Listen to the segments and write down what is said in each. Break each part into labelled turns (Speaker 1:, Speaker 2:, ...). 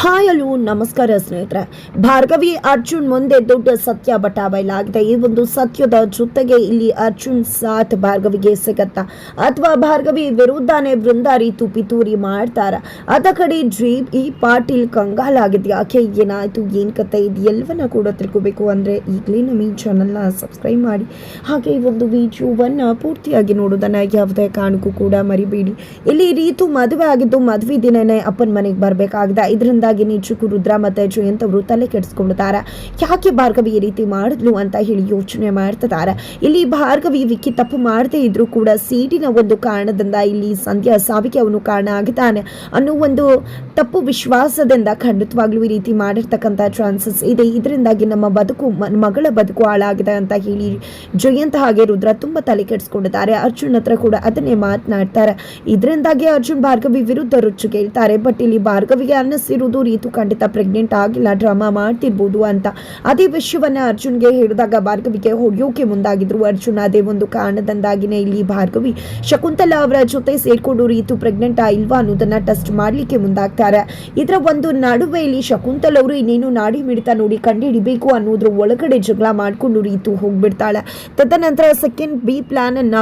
Speaker 1: Hi hello ನಮಸ್ಕಾರ ಸ್ನೇಹಿತರೆ. ಭಾರ್ಗವಿ ಅರ್ಜುನ್ ಮುಂದೆ ದೊಡ್ಡ ಸತ್ಯ ಬಟ ಬಯಲಾಗಿದೆ ಈ ಒಂದು ಸತ್ಯದ ಜೊತೆಗೆ ಇಲ್ಲಿ ಅರ್ಜುನ್ ಸಾಥ್ ಭಾರ್ಗವಿಗೆ ಸಿಗತ್ತಾ? ಅಥವಾ ಭಾರ್ಗವಿ ವಿರುದ್ಧನೇ ವೃಂದಾರಿ ರೀತು ತೂರಿ ಮಾಡ್ತಾರ? ಅದ ಕಡೆ ಜೀಪ್ ಈ ಪಾಟೀಲ್ ಕಂಗಾಲಾಗಿದೆ ಯಾಕೆ ಏನಾಯ್ತು? ಏನ್ ಕತೆ ಇದು? ಎಲ್ಲವನ್ನ ಕೂಡ ತಿಳ್ಕೊಬೇಕು ಅಂದ್ರೆ ಈಗಲೇ ನಮ್ಮ ಈ ಚಾನಲ್ನ ಸಬ್ಸ್ಕ್ರೈಬ್ ಮಾಡಿ. ಹಾಗೆ ಈ ಒಂದು ವಿಡಿಯೋವನ್ನ ಪೂರ್ತಿಯಾಗಿ ನೋಡೋದನ್ನ ಯಾವುದೇ ಕಾರಣಕ್ಕೂ ಕೂಡ ಮರಿಬೇಡಿ. ಇಲ್ಲಿ ರೀತು ಮದುವೆ ಆಗಿದ್ದು ಮದುವೆ ದಿನನೇ ಅಪ್ಪನ ಮನೆಗೆ ಬರಬೇಕಾಗಿದೆ. ಇದರಿಂದಾಗಿ ನಿಜಕ್ಕೂ ರುದ್ರ ಮತ್ತೆ ಜಯಂತ್ ಅವರು ತಲೆ ಕೆಡಿಸ್ಕೊಂಡಿದ್ದಾರೆ ಯಾಕೆ ಭಾರ್ಗವಿ ಈ ರೀತಿ ಮಾಡಿದ್ಲು ಅಂತ ಹೇಳಿ ಯೋಚನೆ ಮಾಡ್ತಿದ್ದಾರೆ. ಇಲ್ಲಿ ಭಾರ್ಗವಿ ವಿಕ್ಕಿ ತಪ್ಪು ಮಾಡದೇ ಇದ್ರೂ ಕೂಡ ಸೀಟಿನ ಒಂದು ಕಾರಣದಿಂದ ಇಲ್ಲಿ ಸಂಧ್ಯಾ ಸಾವಿಗೆ ಅವನು ಕಾರಣ ಆಗಿದ್ದಾನೆ ಅನ್ನೋ ಒಂದು ತಪ್ಪು ವಿಶ್ವಾಸದಿಂದ ಖಂಡಿತವಾಗ್ಲೂ ಈ ರೀತಿ ಮಾಡಿರ್ತಕ್ಕಂಥ ಚಾನ್ಸಸ್ ಇದೆ. ಇದರಿಂದಾಗಿ ನಮ್ಮ ಬದುಕು ಮಗಳ ಬದುಕು ಹಾಳಾಗಿದೆ ಅಂತ ಹೇಳಿ ಜಯಂತ್ ಹಾಗೆ ರುದ್ರ ತುಂಬಾ ತಲೆ ಕೆಡಿಸ್ಕೊಂಡಿದ್ದಾರೆ. ಅರ್ಜುನ್ ಹತ್ರ ಕೂಡ ಅದನ್ನೇ ಮಾತನಾಡ್ತಾರೆ. ಇದರಿಂದಾಗಿ ಅರ್ಜುನ್ ಭಾರ್ಗವಿ ವಿರುದ್ಧ ರುಚು ಕೇಳ್ತಾರೆ. ಬಟ್ ಇಲ್ಲಿ ಭಾರ್ಗವಿಗೆ ಅನ್ನಿಸಿರುವುದು ರೀತು ಖಂಡಿತ ಪ್ರೆಗ್ನೆಂಟ್ ಆಗಿಲ್ಲ ಡ್ರಾಮಾ ಮಾಡ್ತಿರ್ಬೋದು ಅಂತ. ಅದೇ ವಿಷಯವನ್ನ ಅರ್ಜುನ್ಗೆ ಹೇಳಿದಾಗ ಭಾರ್ಗವಿಗೆ ಹೊಡೆಯೋಕೆ ಮುಂದಾಗಿದ್ರು. ಅರ್ಜುನ್ ಅದೇ ಒಂದು ಕಾರಣದಿಂದಾಗಿನೇ ಇಲ್ಲಿ ಭಾರ್ಗವಿ ಶಕುಂತಲಾ ಅವರ ಜೊತೆ ಸೇರ್ಕೊಂಡು ರೀತು ಪ್ರೆಗ್ನೆಂಟ್ ಇಲ್ವಾ ಅನ್ನೋದನ್ನ ಟೆಸ್ಟ್ ಮಾಡ್ಲಿಕ್ಕೆ ಮುಂದಾಗ್ತಾರೆ. ಇದರ ಒಂದು ನಡುವೆ ಇಲ್ಲಿ ಶಕುಂತಲ್ ಅವರು ಇನ್ನೇನು ನಾಡಿ ಮಿಡಿತ ನೋಡಿ ಕಂಡುಹಿಡಿಬೇಕು ಅನ್ನೋದ್ರ ಒಳಗಡೆ ಜಗಳ ಮಾಡಿಕೊಂಡು ರೀತು ಹೋಗ್ಬಿಡ್ತಾಳೆ. ತದನಂತರ ಸೆಕೆಂಡ್ ಬಿ ಪ್ಲಾನ್ ಅನ್ನ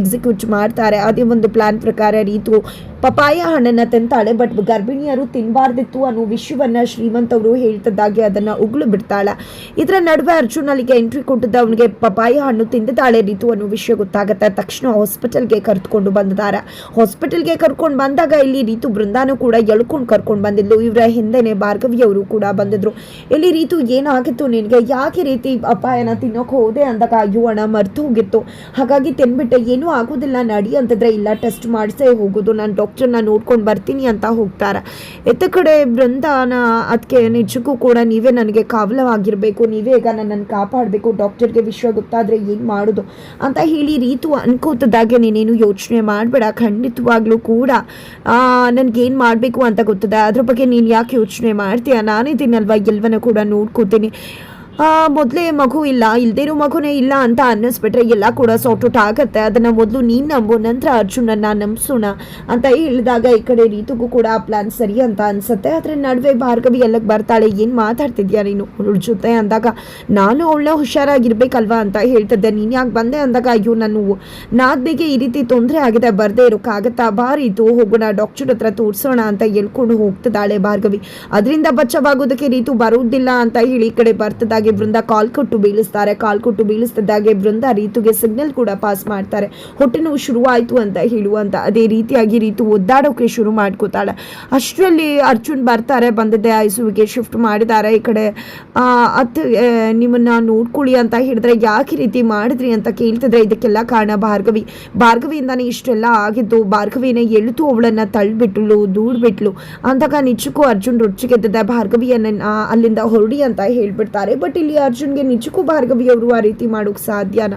Speaker 1: ಎಕ್ಸಿಕ್ಯೂಟ್ ಮಾಡ್ತಾರೆ. ಅದೇ ಒಂದು ಪ್ಲಾನ್ ಪ್ರಕಾರ ರೀತು ಪಪಾಯ ಹಣ್ಣನ್ನ ತಿಂತಾಳೆ ಬಟ್ ಗರ್ಭಿಣಿಯರು ತಿನ್ನಬಾರ್ದಿತ್ತು ಅನ್ನೋ ವಿಷಯವನ್ನ ಶ್ರೀಮಂತ್ ಅವರು ಹೇಳ್ತಿದ್ದಾಗೆ ಅದನ್ನ ಉಗುಳು ಬಿಡ್ತಾಳೆ. ಇದರ ನಡುವೆ ಅರ್ಜುನ್ ಅಲ್ಲಿಗೆ ಎಂಟ್ರಿ ಕೊಟ್ಟಿದ್ದ ಅವನಿಗೆ ಪಪಾಯ ಹಣ್ಣು ತಿಂದಿದ್ದಾಳೆ. ರೀತು ಅನ್ನೋ ವಿಷಯ ಗೊತ್ತಾಗುತ್ತೆ. ತಕ್ಷಣ ಹಾಸ್ಪಿಟಲ್ಗೆ ಕರೆದುಕೊಂಡು ಬಂದಿದ್ದಾರೆ ಹಾಸ್ಪಿಟಲ್ಗೆ ಕರ್ಕೊಂಡು ಬಂದಾಗ ಇಲ್ಲಿ ರೀತು ಬೃಂದಾನು ಕೂಡ ಎಳ್ಕೊಂಡು ಕರ್ಕೊಂಡು ಬಂದಿದ್ಲು. ಇವರ ಹಿಂದೆನೆ ಭಾರ್ಗವಿಯವರು ಕೂಡ ಬಂದಿದ್ರು. ಇಲ್ಲಿ ರೀತು ಏನಾಗಿತ್ತು ನಿನಗೆ? ಯಾಕೆ ರೀತಿ ಅಪಾಯನ ತಿನ್ನೋಕೆ ಹೋದೆ ಅಂದಾಗ ಅಯ್ಯೋ ಹಣ ಮರ್ತು ಹೋಗಿತ್ತು. ಹಾಗಾಗಿ ತಿನ್ಬಿಟ್ಟೆ. ಏನೂ ಆಗೋದಿಲ್ಲ. ನಡಿ ಅಂತಂದ್ರೆ ಇಲ್ಲ. ಟೆಸ್ಟ್ ಮಾಡಿಸೇ ಹೋಗೋದು. ನಾನು ಡಾಕ್ಟರ್ನ ನೋಡ್ಕೊಂಡು ಬರ್ತೀನಿ ಅಂತ ಹೋಗ್ತಾರೆ. ಎತ್ತ ಕಡೆ ಬೃಂದಾನ ಅದಕ್ಕೆ ನಿಜಕ್ಕೂ ಕೂಡ ನೀವೇ ನನಗೆ ಕಾವಲವಾಗಿರಬೇಕು, ನೀವೇ ಈಗ ನನ್ನನ್ನು ಕಾಪಾಡಬೇಕು, ಡಾಕ್ಟರ್ಗೆ ವಿಷಯ ಗೊತ್ತಾದರೆ ಏನು ಮಾಡೋದು ಅಂತ ಹೇಳಿ ರೀತು ಅನ್ಕೋತದಾಗೆ ನೀನೇನು ಯೋಚನೆ ಮಾಡಬೇಡ. ಖಂಡಿತವಾಗ್ಲೂ ಕೂಡ ನನಗೇನು ಮಾಡಬೇಕು ಅಂತ ಗೊತ್ತದೆ? ಅದ್ರ ಬಗ್ಗೆ ನೀನು ಯಾಕೆ ಯೋಚನೆ ಮಾಡ್ತೀಯ? ನಾನೇ ದಿನಲ್ವಾ ಎಲ್ಲವನ್ನೂ ಕೂಡ ನೋಡ್ಕೋತೀನಿ. ಮೊದಲೇ ಮಗು ಇಲ್ಲ, ಇಲ್ದಿರೋ ಮಗುನೇ ಇಲ್ಲ ಅಂತ ಅನ್ನಿಸ್ಬಿಟ್ರೆ ಎಲ್ಲ ಕೂಡ ಸಾರ್ಟ್ ಆಗುತ್ತೆ ಅದನ್ನು ಮೊದಲು ನೀನು ನಂಬು, ನಂತರ ಅರ್ಜುನನ್ನ ನಂಬಿಸೋಣ ಅಂತ ಹೇಳಿದಾಗ ಈ ಕಡೆ ರೀತಿಗೂ ಕೂಡ ಆ ಪ್ಲಾನ್ ಸರಿ ಅಂತ ಅನ್ಸುತ್ತೆ. ಅದ್ರ ನಡುವೆ ಭಾರ್ಗವಿ ಎಲ್ಲಕ್ಕೆ ಬರ್ತಾಳೆ, ಏನು ಮಾತಾಡ್ತಿದ್ಯಾ ನೀನು? ಅವ್ಳ ಜೊತೆ ಅಂದಾಗ, ನಾನು ಅವಳ ಹುಷಾರಾಗಿರ್ಬೇಕಲ್ವಾ ಅಂತ ಹೇಳ್ತಿದ್ದೆ. ನೀನು ಯಾಕೆ ಬಂದೆ ಅಂದಾಗ, ಅಯ್ಯೋ, ನಾನು ನಾದ್ನಿಗೆ ಈ ರೀತಿ ತೊಂದರೆ ಆಗಿದೆ, ಬರದೇ ಇರೋಕ್ಕಾಗತ್ತಾ? ಬಾರಿತು ಹೋಗೋಣ, ಡಾಕ್ಟರ್ ಹತ್ರ ತೋರಿಸೋಣ ಅಂತ ಹೇಳ್ಕೊಂಡು ಹೋಗ್ತಿದ್ದಾಳೆ ಭಾರ್ಗವಿ. ಅದರಿಂದ ಬಚ್ಚವಾಗೋದಕ್ಕೆ ರೀತು ಬರುವುದಿಲ್ಲ ಅಂತ ಹೇಳಿ ಈ ಕಡೆ ಬರ್ತದಾಗೆ ಬೃಂದ ಕಾಲ್ ಕೊಟ್ಟು ಬೀಳಿಸ್ತಾರೆ. ಕಾಲ್ ಕೊಟ್ಟು ಬೀಳಿಸ್ತಿದ್ದಾಗೆ ಬೃಂದ ರೀತುಗೆ ಸಿಗ್ನಲ್ ಕೂಡ ಪಾಸ್ ಮಾಡ್ತಾರೆ. ಹೊಟ್ಟೆ ನೋವು ಶುರುವಾಯಿತು ಅಂತ ಹೇಳುವಂತ ಅದೇ ರೀತಿಯಾಗಿ ರೀತು ಒದ್ದಾಡೋಕೆ ಶುರು ಮಾಡ್ಕೋತಾಳೆ. ಅಷ್ಟರಲ್ಲಿ ಅರ್ಜುನ್ ಬರ್ತಾರೆ, ಬಂದಿದ್ದೆ, ಐಸುವಿಗೆ ಶಿಫ್ಟ್ ಮಾಡಿದ್ದಾರೆ. ಈ ಕಡೆ ಅತ್ ನಿಮ್ಮನ್ನ ನೋಡ್ಕೊಳ್ಳಿ ಅಂತ ಹೇಳಿದ್ರೆ ಯಾಕೆ ರೀತಿ ಮಾಡಿದ್ರಿ ಅಂತ ಕೇಳ್ತಿದ್ರೆ ಇದಕ್ಕೆಲ್ಲ ಕಾರಣ ಭಾರ್ಗವಿ. ಭಾರ್ಗವಿಯಿಂದಾನೇ ಇಷ್ಟೆಲ್ಲ ಆಗಿದ್ದು, ಭಾರ್ಗವಿನ ಎಳುತು, ಅವಳನ್ನ ತಳ್ಳಿಬಿಟ್ಲು ದೂಡ್ಬಿಟ್ಲು. ಅಂದಾಗ ನಿಜಕ್ಕೂ ಅರ್ಜುನ್ ರೊಚ್ಚಿಗೆದ್ದಿದ್ದ ಭಾರ್ಗವಿಯನ್ನ ಅಲ್ಲಿಂದ ಹೊರಡಿ ಅಂತ ಹೇಳ್ಬಿಡ್ತಾರೆ. ಬಟ್ ಇಲ್ಲಿ ಅರ್ಜುನ್ಗೆ ನಿಜಕ್ಕೂ ಭಾರ್ಗವಿ ಅವರು ಆ ರೀತಿ ಮಾಡೋಕೆ ಸಾಧ್ಯನ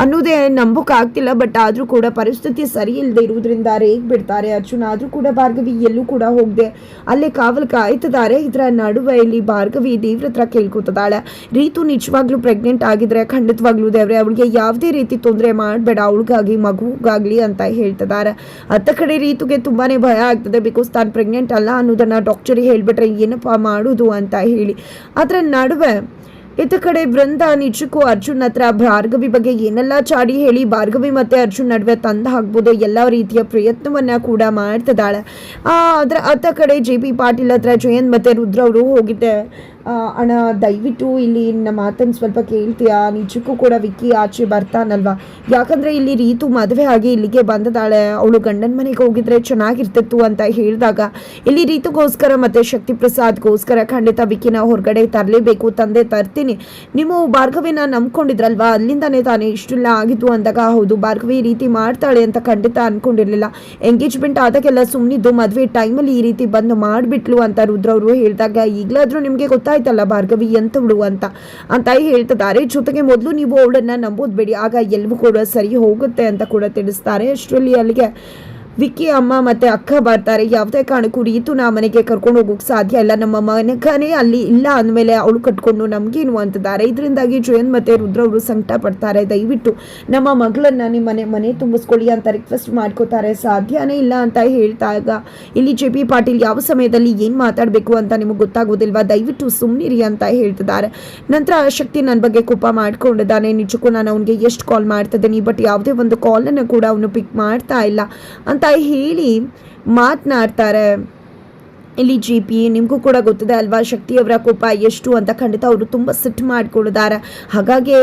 Speaker 1: ಅನ್ನೋದೇ ನಂಬೋಕೆ ಆಗ್ತಿಲ್ಲ ಬಟ್ ಆದರೂ ಕೂಡ ಪರಿಸ್ಥಿತಿ ಸರಿ ಇಲ್ಲದೆ ಇರುವುದರಿಂದ ರೇಗ್ ಬಿಡ್ತಾರೆ ಅರ್ಜುನ್. ಆದರೂ ಕೂಡ ಭಾರ್ಗವಿ ಎಲ್ಲೂ ಕೂಡ ಹೋಗದೆ ಅಲ್ಲೇ ಕಾವಲು ಕಾಯ್ತಿದ್ದಾರೆ. ಇದರ ನಡುವೆ ಇಲ್ಲಿ ಭಾರ್ಗವಿ ದೇವ್ರ ಹತ್ರ ಕೇಳ್ಕೊತಿದ್ದಾಳೆ. ರೀತು ನಿಜವಾಗ್ಲೂ ಪ್ರೆಗ್ನೆಂಟ್ ಆಗಿದ್ರೆ, ಖಂಡಿತವಾಗ್ಲೂ ದೇವ್ರೆ, ಅವಳಿಗೆ ಯಾವುದೇ ರೀತಿ ತೊಂದರೆ ಮಾಡಬೇಡ, ಅವಳಿಗಾಗಿ ಮಗುಗಾಗ್ಲಿ ಅಂತ ಹೇಳ್ತಿದ್ದಾರೆ. ಅತ್ತ ಕಡೆ ರೀತುಗೆ ತುಂಬಾನೇ ಭಯ ಆಗ್ತದೆ ಬಿಕಾಸ್ ತಾನು ಪ್ರೆಗ್ನೆಂಟ್ ಅಲ್ಲ ಅನ್ನೋದನ್ನ ಡಾಕ್ಟರಿಗೆ ಹೇಳಿಬಿಟ್ರೆ ಏನಪ್ಪ ಮಾಡೋದು ಅಂತ ಹೇಳಿ. ಅದರ ನಡುವೆ ಇತ್ತ ಕಡೆ ಬೃಂದ ನಿಜಕ್ಕೂ ಅರ್ಜುನ್ ಹತ್ರ ಭಾರ್ಗವಿ ಬಗ್ಗೆ ಏನೆಲ್ಲ ಚಾಡಿ ಹೇಳಿ ಭಾರ್ಗವಿ ಮತ್ತೆ ಅರ್ಜುನ್ ನಡುವೆ ತಂದು ಹಾಕ್ಬೋದು ಎಲ್ಲ ರೀತಿಯ ಪ್ರಯತ್ನವನ್ನ ಕೂಡ ಮಾಡ್ತಿದ್ದಾಳೆ. ಆ, ಅದ್ರ ಅತ್ತ ಕಡೆ ಜೆ ಪಿ ಪಾಟೀಲ್ ಹತ್ರ ಜಯಂತ್ ಮತ್ತೆ ರುದ್ರ ಅವರು ಹೋಗಿದ್ದೆ. ಅಣ್ಣ, ದಯವಿಟ್ಟು ಇಲ್ಲಿ ನಮ್ಮ ಮಾತನ್ನು ಸ್ವಲ್ಪ ಕೇಳ್ತೀಯಾ? ನಿಜಕ್ಕೂ ಕೂಡ ವಿಕ್ಕಿ ಆಚೆ ಬರ್ತಾನಲ್ವಾ? ಯಾಕಂದರೆ ಇಲ್ಲಿ ರೀತು ಮದುವೆ ಆಗಿ ಇಲ್ಲಿಗೆ ಬಂದಿದ್ದಾಳೆ ಅವಳು ಗಂಡನ ಮನೆಗೆ ಹೋಗಿದ್ರೆ ಚೆನ್ನಾಗಿರ್ತಿತ್ತು ಅಂತ ಹೇಳಿದಾಗ ಇಲ್ಲಿ ರೀತುಗೋಸ್ಕರ ಮತ್ತು ಶಕ್ತಿ ಪ್ರಸಾದ್ಗೋಸ್ಕರ ಖಂಡಿತ ವಿಕ್ಕಿನ ಹೊರಗಡೆ ತರಲೇಬೇಕು. ತಂದೆ ತರ್ತೀನಿ. ನಿಮ್ಮ ಭಾರ್ಗವಿನ ನಂಬ್ಕೊಂಡಿದ್ರಲ್ವಾ? ಅಲ್ಲಿಂದನೇ ತಾನೇ ಇಷ್ಟೆಲ್ಲ ಆಗಿತ್ತು ಅಂದಾಗ, ಹೌದು, ಭಾರ್ಗವಿ ರೀತಿ ಮಾಡ್ತಾಳೆ ಅಂತ ಖಂಡಿತ ಅಂದ್ಕೊಂಡಿರಲಿಲ್ಲ ಎಂಗೇಜ್ಮೆಂಟ್ ಆದಾಗೆಲ್ಲ ಸುಮ್ಮನಿದ್ದು ಮದುವೆ ಟೈಮಲ್ಲಿ ಈ ರೀತಿ ಬಂದು ಮಾಡಿಬಿಟ್ಲು ಅಂತ ರುದ್ರವರು ಹೇಳಿದಾಗ, ಈಗಲಾದರೂ ನಿಮಗೆ ಗೊತ್ತಾಯ್ತಲ್ಲ ಭಾರ್ಗವಿ ಎಂತವಳು ಅಂತ. ಅಂತ ಹೇಳ್ತಿದ್ದಾರೆ, ಜೊತೆಗೆ ಮೊದಲು ನೀವು ಅವಳನ್ನ ನಂಬೋದ್ಬೇಡಿ ಆಗ ಎಲ್ಲವೂ ಕೂಡ ಸರಿ ಹೋಗುತ್ತೆ ಅಂತ ಕೂಡ ತಿಳಿಸ್ತಾರೆ. ಅಷ್ಟರಲ್ಲಿ ಅಲ್ಲಿಗೆ ವಿಕ್ಕಿ ಅಮ್ಮ ಮತ್ತೆ ಅಕ್ಕ ಬರ್ತಾರೆ. ಯಾವುದೇ ಕಾರಣಕ್ಕೂ ನಾ ಮನೆಗೆ ಕರ್ಕೊಂಡು ಹೋಗೋಕೆ ಸಾಧ್ಯ ಇಲ್ಲ. ನಮ್ಮ ಮನೆಗನೇ ಅಲ್ಲಿ ಇಲ್ಲ ಅಂದಮೇಲೆ ಅವಳು ಕಟ್ಕೊಂಡು ನಮಗೇನು ಅಂತಿದ್ದಾರೆ ಇದರಿಂದಾಗಿ ಜಯಂತ್ ಮತ್ತೆ ರುದ್ರ ಅವರು ಸಂಕಟ ಪಡ್ತಾರೆ ದಯವಿಟ್ಟು ನಮ್ಮ ಮಗಳನ್ನ ನಿಮ್ಮ ಮನೆ ಮನೆ ತುಂಬಿಸ್ಕೊಳ್ಳಿ ಅಂತ ರಿಕ್ವೆಸ್ಟ್ ಮಾಡ್ಕೋತಾರೆ. ಸಾಧ್ಯನೇ ಇಲ್ಲ ಅಂತ ಹೇಳ್ತಾಗ ಇಲ್ಲಿ ಜೆ ಪಿ ಪಾಟೀಲ್ ಯಾವ ಸಮಯದಲ್ಲಿ ಏನು ಮಾತಾಡಬೇಕು ಅಂತ ನಿಮಗೆ ಗೊತ್ತಾಗೋದಿಲ್ವಾ? ದಯವಿಟ್ಟು ಸುಮ್ಮನಿರಿ ಅಂತ ಹೇಳ್ತಿದ್ದಾರೆ. ನಂತರ ಶಕ್ತಿ ನನ್ನ ಬಗ್ಗೆ ಕೋಪ ಮಾಡ್ಕೊಂಡಿದ್ದಾನೆ. ನಿಜಕ್ಕೂ ನಾನು ಅವನಿಗೆ ಎಷ್ಟು ಕಾಲ್ ಮಾಡ್ತಿದ್ದೀನಿ? ಬಟ್ ಯಾವುದೇ ಒಂದು ಕಾಲನ್ನು ಕೂಡ ಅವನು ಪಿಕ್ ಮಾಡ್ತಾ ಇಲ್ಲ. ಅಂತ ಹೇಳಿ ಮಾತನಾಡ್ತಾರೆ. ಇಲ್ಲಿ ಜಿ ಪಿ ನಿಮಗೂ ಕೂಡ ಗೊತ್ತಿದೆ ಅಲ್ವಾ? ಶಕ್ತಿಯವರ ಕೋಪ ಎಷ್ಟು ಅಂತ ಖಂಡಿತ ಅವರು ತುಂಬ ಸಿಟ್ಟು ಮಾಡ್ಕೊಂಡಿದ್ದಾರೆ. ಹಾಗಾಗಿ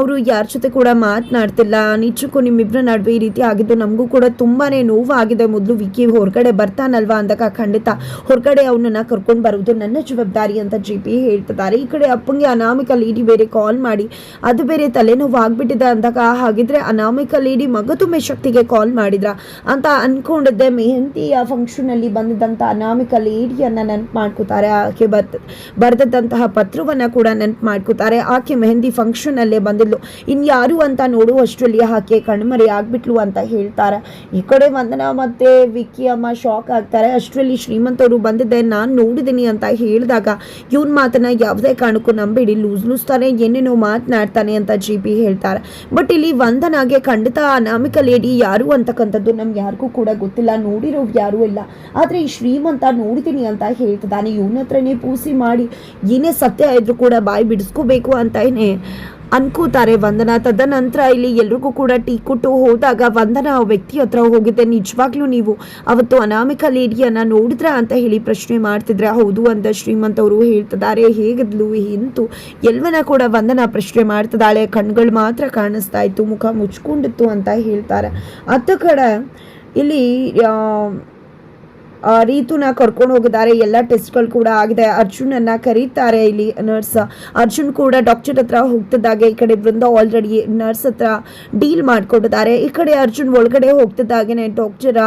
Speaker 1: ಅವರು ಯಾರ ಜೊತೆ ಕೂಡ ಮಾತನಾಡ್ತಿಲ್ಲ. ನಿಜಕ್ಕೂ ನಿಮ್ಮಿಬ್ಬರ ನಡುವೆ ಈ ರೀತಿ ಆಗಿದ್ದು ನಮಗೂ ಕೂಡ ತುಂಬಾ ನೋವಾಗಿದೆ. ಮೊದಲು ವಿಕಿ ಹೊರಗಡೆ ಬರ್ತಾನಲ್ವಾ ಅಂದಾಗ ಖಂಡಿತ ಹೊರಗಡೆ ಅವನನ್ನು ಕರ್ಕೊಂಡು ಬರುವುದು ನನ್ನ ಜವಾಬ್ದಾರಿ ಅಂತ ಜಿ ಪಿ ಹೇಳ್ತಿದ್ದಾರೆ. ಈ ಕಡೆ ಅಪ್ಪಂಗೆ ಅನಾಮಿಕ ಲೇಡಿ ಬೇರೆ ಕಾಲ್ ಮಾಡಿ, ಅದು ಬೇರೆ ತಲೆನೋವು ಆಗಿಬಿಟ್ಟಿದೆ ಅಂದಾಗ ಹಾಗಿದ್ರೆ ಅನಾಮಿಕ ಲೇಡಿ ಮಗದುಮೆ ಶಕ್ತಿಗೆ ಕಾಲ್ ಮಾಡಿದ್ರ ಅಂತ ಅನ್ಕೊಂಡಿದ್ದೆ. ಮೆಹಂತಿಯ ಫಂಕ್ಷನಲ್ಲಿ ಬಂದಿದ್ದಂಥ ಅನಾಮಿಕ ಲೇಡಿಯನ್ನ ನೆನಪು ಮಾಡ್ಕೋತಾರೆ. ಆಕೆ ಬರ್ತ ಬರೆದಂತಹ ಪತ್ರವನ್ನ ಕೂಡ ನೆನ್ಪ್ ಮಾಡ್ಕೋತಾರೆ. ಆಕೆ ಮೆಹಂದಿ ಫಂಕ್ಷನ್ ಅಲ್ಲೇ ಬಂದಿದ್ಲು. ಇನ್ಯಾರು ಅಂತ ನೋಡುವಷ್ಟರಲ್ಲಿ ಆಕೆ ಕಣ್ಮರೆ ಆಗ್ಬಿಟ್ಲು ಅಂತ ಹೇಳ್ತಾರೆ. ಈ ಕಡೆ ವಂದನಾ ಮತ್ತೆ ವಿಕ್ಕಿ ಅಮ್ಮ ಶಾಕ್ ಆಗ್ತಾರೆ. ಅಷ್ಟರಲ್ಲಿ ಶ್ರೀಮಂತವರು ಬಂದಿದ್ದೆ, ನಾನು ನೋಡಿದ್ದೀನಿ ಅಂತ ಹೇಳಿದಾಗ ಇವನ್ ಮಾತನ್ನ ಯಾವುದೇ ಕಾರಣಕ್ಕೂ ನಂಬೇಡಿ, ಲೂಸ್ ಲೂಸ್ ತಾನೆ, ಏನೇನೋ ಮಾತನಾಡ್ತಾನೆ ಅಂತ ಜಿ ಪಿ ಹೇಳ್ತಾರೆ. ಬಟ್ ಇಲ್ಲಿ ವಂದನಾಗೆ ಖಂಡಿತ ಅನಾಮಿಕ ಲೇಡಿ ಯಾರು ಅಂತಕ್ಕಂಥದ್ದು ನಮ್ಗೆ ಯಾರಿಗೂ ಕೂಡ ಗೊತ್ತಿಲ್ಲ. ನೋಡಿರೋ ಯಾರು ಇಲ್ಲ. ಆದರೆ ಈ ಶ್ರೀಮಂತ ನೋಡಿದ್ದೀನಿ ಅಂತ ಹೇಳ್ತಿದ್ದಾನೆ ಇವನ ಹತ್ರನೇ ಪೂಸಿ ಮಾಡಿ, ಏನೇ ಸತ್ಯ ಇದ್ರೂ ಕೂಡ ಬಾಯಿ ಬಿಡಿಸ್ಕೋಬೇಕು ಅಂತ ಏನೇ ಅನ್ಕೋತಾರೆ ವಂದನಾ. ತದನಂತರ ಇಲ್ಲಿ ಎಲ್ರಿಗೂ ಕೂಡ ಟೀ ಕೊಟ್ಟು ಹೋದಾಗ ವಂದನಾ ಆ ವ್ಯಕ್ತಿ ಹತ್ರ ಹೋಗಿದ್ದೆ. ನಿಜವಾಗ್ಲೂ ನೀವು ಅವತ್ತು ಅನಾಮಿಕ ಲೇಡಿಯನ್ನ ನೋಡಿದ್ರ ಅಂತ ಹೇಳಿ ಪ್ರಶ್ನೆ ಮಾಡ್ತಿದ್ರೆ, ಹೌದು ಅಂತ ಶ್ರೀಮಂತ ಅವರು ಹೇಳ್ತಿದ್ದಾರೆ. ಹೇಗಿದ್ಲು, ಎಂತು? ಎಲ್ವನ ಕೂಡ ವಂದನಾ ಪ್ರಶ್ನೆ ಮಾಡ್ತಿದ್ದಾಳೆ. ಕಣ್ಗಳು ಮಾತ್ರ ಕಾಣಿಸ್ತಾ ಇತ್ತು, ಮುಖ ಮುಚ್ಕೊಂಡಿತ್ತು ಅಂತ ಹೇಳ್ತಾರೆ. ಅತ್ತ ಕಡೆ ಇಲ್ಲಿ ರೀತುನ ಕರ್ಕೊಂಡು ಹೋಗಿದ್ದಾರೆ. ಎಲ್ಲ ಟೆಸ್ಟ್ಗಳು ಕೂಡ ಆಗಿದೆ. ಅರ್ಜುನನ್ನ ಕರೀತಾರೆ ಇಲ್ಲಿ ನರ್ಸ್. ಅರ್ಜುನ್ ಕೂಡ ಡಾಕ್ಟರ್ ಹತ್ರ ಹೋಗ್ತಿದ್ದಾಗೆ. ಈ ಕಡೆ ಬೃಂದ ಆಲ್ರೆಡಿ ನರ್ಸ್ ಹತ್ರ ಡೀಲ್ ಮಾಡ್ಕೊಟ್ಟಿದ್ದಾರೆ. ಈ ಕಡೆ ಅರ್ಜುನ್ ಒಳಗಡೆ ಹೋಗ್ತಿದ್ದಾಗೆನೆ. ಡಾಕ್ಟರ್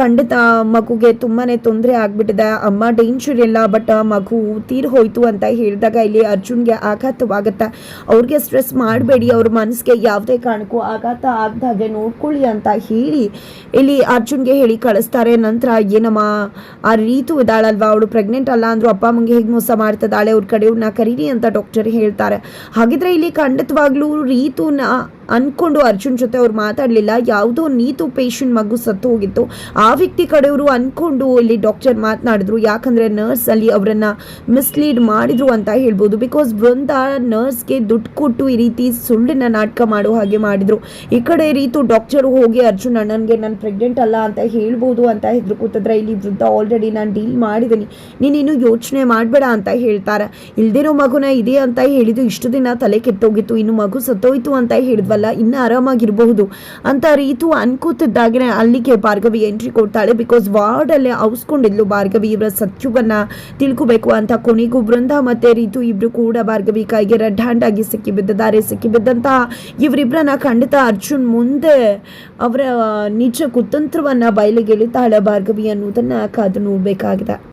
Speaker 1: ಖಂಡಿತ ಮಗುಗೆ ತುಂಬಾನೇ ತೊಂದರೆ ಆಗ್ಬಿಟ್ಟಿದೆ. ಅಮ್ಮ ಡೇಂಜರ್ ಇಲ್ಲ ಬಟ್ ಮಗು ತೀರ್ ಹೋಯ್ತು ಅಂತ ಹೇಳಿದಾಗ ಇಲ್ಲಿ ಅರ್ಜುನ್ಗೆ ಆಘಾತವಾಗುತ್ತೆ. ಅವ್ರಿಗೆ ಸ್ಟ್ರೆಸ್ ಮಾಡಬೇಡಿ. ಅವ್ರ ಮನಸ್ಸಿಗೆ ಯಾವುದೇ ಕಾರಣಕ್ಕೂ ಆಘಾತ ಆಗದಾಗೆ ನೋಡ್ಕೊಳ್ಳಿ ಅಂತ ಹೇಳಿ ಇಲ್ಲಿ ಅರ್ಜುನ್ಗೆ ಹೇಳಿ ಕಳಿಸ್ತಾರೆ. ನಂತರ ಏನಮ್ಮ ಆ ರೀತು ಇದ್ದಾಳಲ್ವಾ? ಅವಳು ಪ್ರೆಗ್ನೆಂಟ್ ಅಲ್ಲ ಅಂದ್ರು ಅಪ್ಪ ಅಮ್ಮಂಗೆ ಹೇಗೆ ಮೋಸ ಮಾಡ್ತಿದ್ದಾಳೆ? ಅವ್ರ ಕಡೆಯವ್ರನ್ನ ಕರೀರಿ ಅಂತ ಡಾಕ್ಟರ್ ಹೇಳ್ತಾರೆ. ಹಾಗಿದ್ರೆ ಇಲ್ಲಿ ಖಂಡಿತವಾಗ್ಲೂ ರೀತುನ ಅನ್ಕೊಂಡು ಅರ್ಜುನ್ ಜೊತೆ ಅವ್ರು ಮಾತಾಡಲಿಲ್ಲ. ಯಾವುದೋ ನೀತು ಪೇಷಂಟ್ ಮಗು ಸತ್ತು ಹೋಗಿತ್ತು. ಆ ವ್ಯಕ್ತಿ ಕಡೆಯವರು ಅನ್ಕೊಂಡು ಇಲ್ಲಿ ಡಾಕ್ಟರ್ ಮಾತನಾಡಿದ್ರು. ಯಾಕಂದ್ರೆ ನರ್ಸ್ ಅಲ್ಲಿ ಅವರನ್ನು ಮಿಸ್ಲೀಡ್ ಮಾಡಿದ್ರು ಅಂತ ಹೇಳ್ಬೋದು. ಬಿಕಾಸ್ ಬೃಂದ ನರ್ಸ್ಗೆ ದುಡ್ಡು ಕೊಟ್ಟು ಈ ರೀತಿ ಸುಳ್ಳಿನ ನಾಟಕ ಮಾಡೋ ಹಾಗೆ ಮಾಡಿದ್ರು. ಈ ಕಡೆ ರೀತು ಡಾಕ್ಟರ್ ಹೋಗಿ, ಅರ್ಜುನ್ ಅಣ್ಣನಿಗೆ ನಾನು ಪ್ರೆಗ್ನೆಂಟ್ ಅಲ್ಲ ಅಂತ ಹೇಳ್ಬೋದು ಅಂತ ಹೆದ್ರು ಕೂತಿದ್ರೆ, ಇಲ್ಲಿ ವೃದ್ಧ ಆಲ್ರೆಡಿ ನಾನು ಡೀಲ್ ಮಾಡಿದ್ದೀನಿ ನೀನೇನು ಯೋಚನೆ ಮಾಡಬೇಡ ಅಂತ ಹೇಳ್ತಾರೆ. ಇಲ್ದಿರೋ ಮಗುನ ಇದೆ ಅಂತ ಹೇಳಿದ್ದು, ಇಷ್ಟು ದಿನ ತಲೆ ಕೆಟ್ಟೋಗಿತ್ತು, ಇನ್ನು ಮಗು ಸತ್ತೋಯ್ತು ಅಂತ ಹೇಳಿದ್ವಲ್ಲ ಇನ್ನು ಆರಾಮಾಗಿರಬಹುದು ಅಂತ ರೀತು ಅನ್ಕೋತಿದ್ದಾಗೆ ಅಲ್ಲಿಗೆ ಭಾರ್ಗವಿ ಎಂಟ್ರಿ ಕೊಡ್ತಾಳೆ ಬಿಕಾಸ್ ವಾರ್ಡಲ್ಲೇ ಔಸ್ಕೊಂಡಿದ್ಲು ಭಾರ್ಗವಿ ಇವರ ಸತ್ಯವನ್ನ ತಿಳ್ಕೋಬೇಕು ಅಂತ ಕೊನೆಗೂ ಬೃಂದ ಮತ್ತೆ ರೀತು ಇಬ್ರು ಕೂಡ ಭಾರ್ಗವಿ ಕೈಗೆ ರೆಡ್ ಹ್ಯಾಂಡ್ ಆಗಿ ಸಿಕ್ಕಿ ಸಿಕ್ಕಿ ಇವರಿಬ್ಬರನ್ನ ಖಂಡಿತ ಅರ್ಜುನ್ ಮುಂದೆ ಅವರ ನಿಜ ಕುತಂತ್ರವನ್ನ ಬಯಲಿಗೆಳಿತಾಳೆ ಭಾರ್ಗವಿ ಅನ್ನೋದನ್ನ ಕಾದು ನೋಡ್ಬೇಕಾಗಿದೆ.